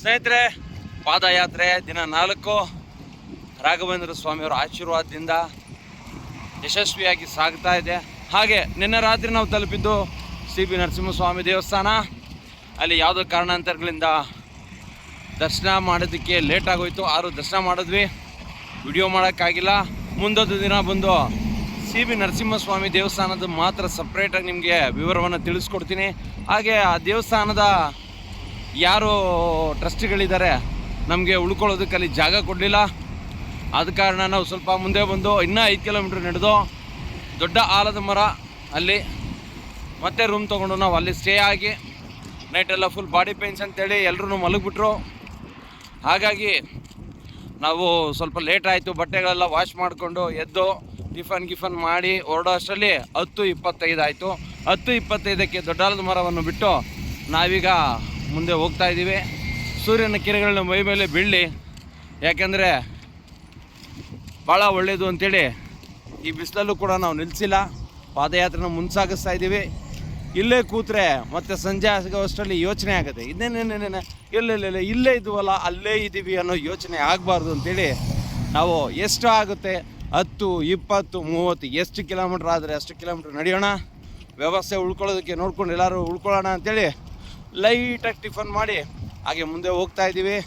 ಸ್ನೇಹಿತರೆ, ಪಾದಯಾತ್ರೆ ದಿನ ನಾಲ್ಕು. ರಾಘವೇಂದ್ರ ಸ್ವಾಮಿಯವರ ಆಶೀರ್ವಾದದಿಂದ ಯಶಸ್ವಿಯಾಗಿ ಸಾಗ್ತಾ ಇದೆ. ಹಾಗೆ ನಿನ್ನೆ ರಾತ್ರಿ ನಾವು ತಲುಪಿದ್ದು ಸಿ ಬಿ ನರಸಿಂಹಸ್ವಾಮಿ ದೇವಸ್ಥಾನ. ಅಲ್ಲಿ ಯಾವುದೋ ಕಾರಣಾಂತರಗಳಿಂದ ದರ್ಶನ ಮಾಡೋದಕ್ಕೆ ಲೇಟ್ ಆಗೋಯ್ತು. ಆರು ದರ್ಶನ ಮಾಡಿದ್ವಿ. ವಿಡಿಯೋ ಮಾಡೋಕ್ಕಾಗಿಲ್ಲ. ಮುಂದೊಂದು ದಿನ ಬಂದು ಸಿ ಬಿ ನರಸಿಂಹಸ್ವಾಮಿ ದೇವಸ್ಥಾನದ ಮಾತ್ರ ಸಪ್ರೇಟಾಗಿ ನಿಮಗೆ ವಿವರವನ್ನು ತಿಳಿಸ್ಕೊಡ್ತೀನಿ. ಹಾಗೆ ಆ ದೇವಸ್ಥಾನದ ಯಾರು ಟ್ರಸ್ಟ್ಗಳಿದ್ದಾರೆ, ನಮಗೆ ಉಳ್ಕೊಳ್ಳೋದಕ್ಕೆ ಅಲ್ಲಿ ಜಾಗ ಕೊಡಲಿಲ್ಲ. ಆದ ಕಾರಣ ನಾವು ಸ್ವಲ್ಪ ಮುಂದೆ ಬಂದು ಇನ್ನೂ ಐದು ಕಿಲೋಮೀಟ್ರ್ ನಡೆದು ದೊಡ್ಡ ಆಲದ ಮರ ಅಲ್ಲಿ ಮತ್ತೆ ರೂಮ್ ತೊಗೊಂಡು ನಾವು ಅಲ್ಲಿ ಸ್ಟೇ ಆಗಿ ನೈಟೆಲ್ಲ ಫುಲ್ ಬಾಡಿ ಪೇನ್ಸ್ ಅಂತೇಳಿ ಎಲ್ಲರೂ ಮಲಗಿಬಿಟ್ರು. ಹಾಗಾಗಿ ನಾವು ಸ್ವಲ್ಪ ಲೇಟ್ ಆಯಿತು, ಬಟ್ಟೆಗಳೆಲ್ಲ ವಾಶ್ ಮಾಡಿಕೊಂಡು ಎದ್ದು ಟಿಫನ್ ಗಿಫನ್ ಮಾಡಿ ಹೊರಡೋ ಅಷ್ಟರಲ್ಲಿ ಹತ್ತು ಇಪ್ಪತ್ತೈದು ಆಯಿತು. ಹತ್ತು ಇಪ್ಪತ್ತೈದಕ್ಕೆ ದೊಡ್ಡಾಲದ ಮರವನ್ನು ಬಿಟ್ಟು ನಾವೀಗ ಮುಂದೆ ಹೋಗ್ತಾ ಇದ್ದೀವಿ. ಸೂರ್ಯನ ಕಿರಣಗಳನ್ನ ಮೈ ಮೇಲೆ ಬೀಳಲಿ. ಯಾಕೆಂದರೆ ಭಾಳ ಒಳ್ಳೆಯದು ಅಂಥೇಳಿ ಈ ಬಿಸಿಲಲ್ಲೂ ಕೂಡ ನಾವು ನಿಲ್ಲಿಸಿಲ್ಲ ಪಾದಯಾತ್ರೆನ ಮುನ್ಸಾಗಿಸ್ತಾ ಇದ್ದೀವಿ. ಇಲ್ಲೇ ಕೂತ್ರೆ ಮತ್ತೆ ಸಂಜೆ ಆಗೋಷ್ಟರಲ್ಲಿ ಯೋಚನೆ ಆಗುತ್ತೆ. ಇನ್ನೇನೇನೇನೇನೆ ಇಲ್ಲ, ಇಲ್ಲೇ ಇದ್ವಲ್ಲ, ಅಲ್ಲೇ ಇದ್ದೀವಿ ಅನ್ನೋ ಯೋಚನೆ ಆಗಬಾರ್ದು ಅಂತೇಳಿ ನಾವು ಎಷ್ಟು ಆಗುತ್ತೆ. ಹತ್ತು, ಇಪ್ಪತ್ತು, ಮೂವತ್ತು, ಎಷ್ಟು ಕಿಲೋಮೀಟ್ರ್ ಆದರೆ ಅಷ್ಟು ಕಿಲೋಮೀಟ್ರ್ ನಡೆಯೋಣ. ವ್ಯವಸ್ಥೆ ಉಳ್ಕೊಳ್ಳೋದಕ್ಕೆ ನೋಡ್ಕೊಂಡು ಎಲ್ಲರೂ ಉಳ್ಕೊಳ್ಳೋಣ ಅಂತೇಳಿ ಲೈಟಾಗಿ ಟಿಫನ್ ಮಾಡಿ ಹಾಗೆ ಮುಂದೆ ಹೋಗ್ತಾ ಇದ್ದೀವಿ.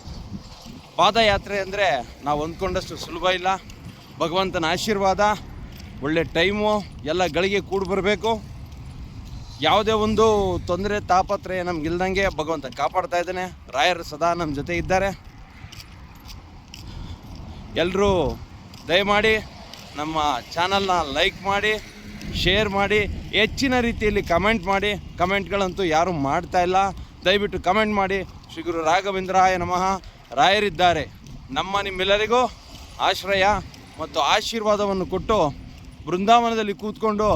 ಪಾದಯಾತ್ರೆ ಅಂದರೆ ನಾವು ಅಂದ್ಕೊಂಡಷ್ಟು ಸುಲಭ ಇಲ್ಲ. ಭಗವಂತನ ಆಶೀರ್ವಾದ, ಒಳ್ಳೆ ಟೈಮು ಎಲ್ಲ ಗಳಿಗೆ ಕೂಡಿ ಬರಬೇಕು. ಯಾವುದೇ ಒಂದು ತೊಂದರೆ, ತಾಪತ್ರಯ ನಮಗಿಲ್ದಂಗೆ ಭಗವಂತ ಕಾಪಾಡ್ತಾ ಇದ್ದಾನೆ. ರಾಯರು ಸದಾ ನಮ್ಮ ಜೊತೆ ಇದ್ದಾರೆ. ಎಲ್ಲರೂ ದಯಮಾಡಿ ನಮ್ಮ ಚಾನಲ್ನ ಲೈಕ್ ಮಾಡಿ. ಶೇರ್ ಮಾಡಿ, ಹೆಚ್ಚಿನ ರೀತಿಯಲ್ಲಿ ಕಮೆಂಟ್ ಮಾಡಿ ಕಮೆಂಟ್ಗಳಂತೂ ಯಾರೂ ಮಾಡ್ತಾ ಇಲ್ಲ. ದಯವಿಟ್ಟು ಕಮೆಂಟ್ ಮಾಡಿ. ಶ್ರೀ ಗುರು ರಾಘವೇಂದ್ರಾಯ ನಮಃ. ರಾಯರಿದ್ದಾರೆ. ನಮ್ಮ ನಿಮ್ಮೆಲ್ಲರಿಗೂ ಆಶ್ರಯ ಮತ್ತು ಆಶೀರ್ವಾದವನ್ನು ಕೊಟ್ಟು ಬೃಂದಾವನದಲ್ಲಿ ಕೂತ್ಕೊಂಡು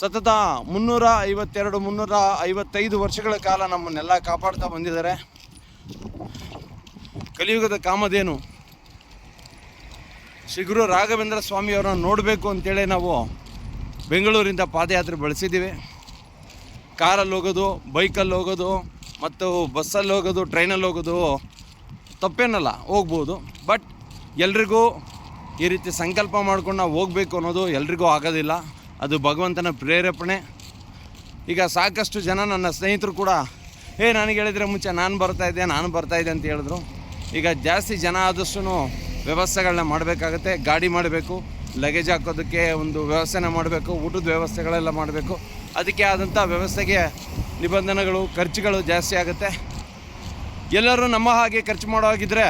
ಸತತ ಮುನ್ನೂರ ಐವತ್ತೆರಡು, ಮುನ್ನೂರ ಐವತ್ತೈದು ವರ್ಷಗಳ ಕಾಲ ನಮ್ಮನ್ನೆಲ್ಲ ಕಾಪಾಡ್ತಾ ಬಂದಿದ್ದಾರೆ. ಕಲಿಯುಗದ ಕಾಮಧೇನು. ಶ್ರೀ ಗುರು ರಾಘವೇಂದ್ರ ಸ್ವಾಮಿಯವರನ್ನು ನೋಡಬೇಕು ಅಂತೇಳಿ ನಾವು ಬೆಂಗಳೂರಿಂದ ಪಾದಯಾತ್ರೆ ಬಳಸಿದ್ದೀವಿ. ಕಾರಲ್ಲಿ ಹೋಗೋದು, ಬೈಕಲ್ಲಿ ಹೋಗೋದು, ಮತ್ತು ಬಸ್ಸಲ್ಲಿ ಹೋಗೋದು, ಟ್ರೈನಲ್ಲಿ ಹೋಗೋದು ತಪ್ಪೇನಲ್ಲ, ಹೋಗ್ಬೋದು. ಬಟ್ ಎಲ್ರಿಗೂ ಈ ರೀತಿ ಸಂಕಲ್ಪ ಮಾಡ್ಕೊಂಡು ನಾವು ಹೋಗಬೇಕು ಅನ್ನೋದು ಎಲ್ರಿಗೂ ಆಗೋದಿಲ್ಲ. ಅದು ಭಗವಂತನ ಪ್ರೇರೇಪಣೆ. ಈಗ ಸಾಕಷ್ಟು ಜನ ನನ್ನ ಸ್ನೇಹಿತರು ಕೂಡ ಏ ನನಗೆ ಹೇಳಿದರೆ ಮುಂಚೆ ನಾನು ಬರ್ತಾಯಿದ್ದೆ ನಾನು ಬರ್ತಾಯಿದ್ದೆ ಅಂತ ಹೇಳಿದ್ರು. ಈಗ ಜಾಸ್ತಿ ಜನ ಆದಷ್ಟು ವ್ಯವಸ್ಥೆಗಳನ್ನ ಮಾಡಬೇಕಾಗತ್ತೆ, ಗಾಡಿ ಮಾಡಬೇಕು. ಲಗೇಜ್ ಹಾಕೋದಕ್ಕೆ ಒಂದು ವ್ಯವಸ್ಥೆನ ಮಾಡಬೇಕು, ಊಟದ ವ್ಯವಸ್ಥೆಗಳೆಲ್ಲ ಮಾಡಬೇಕು. ಅದಕ್ಕೆ ಆದಂಥ ವ್ಯವಸ್ಥೆಗೆ ನಿಬಂಧನೆಗಳು, ಖರ್ಚುಗಳು ಜಾಸ್ತಿ ಆಗುತ್ತೆ. ಎಲ್ಲರೂ ನಮ್ಮ ಹಾಗೆ ಖರ್ಚು ಮಾಡೋ ಹಾಗಿದ್ರೆ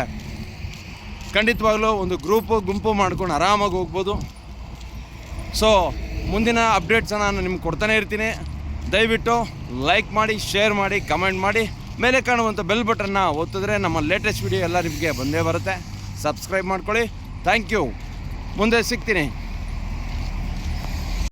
ಖಂಡಿತವಾಗ್ಲೂ ಒಂದು ಗ್ರೂಪು ಗುಂಪು ಮಾಡ್ಕೊಂಡು ಆರಾಮಾಗಿ ಹೋಗ್ಬೋದು. ಸೊ ಮುಂದಿನ ಅಪ್ಡೇಟ್ಸನ್ನು ನಾನು ನಿಮ್ಗೆ ಕೊಡ್ತಾನೆ ಇರ್ತೀನಿ. ದಯವಿಟ್ಟು ಲೈಕ್ ಮಾಡಿ ಶೇರ್ ಮಾಡಿ ಕಮೆಂಟ್ ಮಾಡಿ. ಮೇಲೆ ಕಾಣುವಂಥ ಬೆಲ್ ಬಟನ್ನ ಒತ್ತಿದ್ರೆ ನಮ್ಮ ಲೇಟೆಸ್ಟ್ ವಿಡಿಯೋ ಎಲ್ಲ ನಿಮಗೆ ಬಂದೇ ಬರುತ್ತೆ. ಸಬ್ಸ್ಕ್ರೈಬ್ ಮಾಡ್ಕೊಳ್ಳಿ. ಥ್ಯಾಂಕ್ ಯು ಮುಂದೆ ಸಿಗ್ತೀನಿ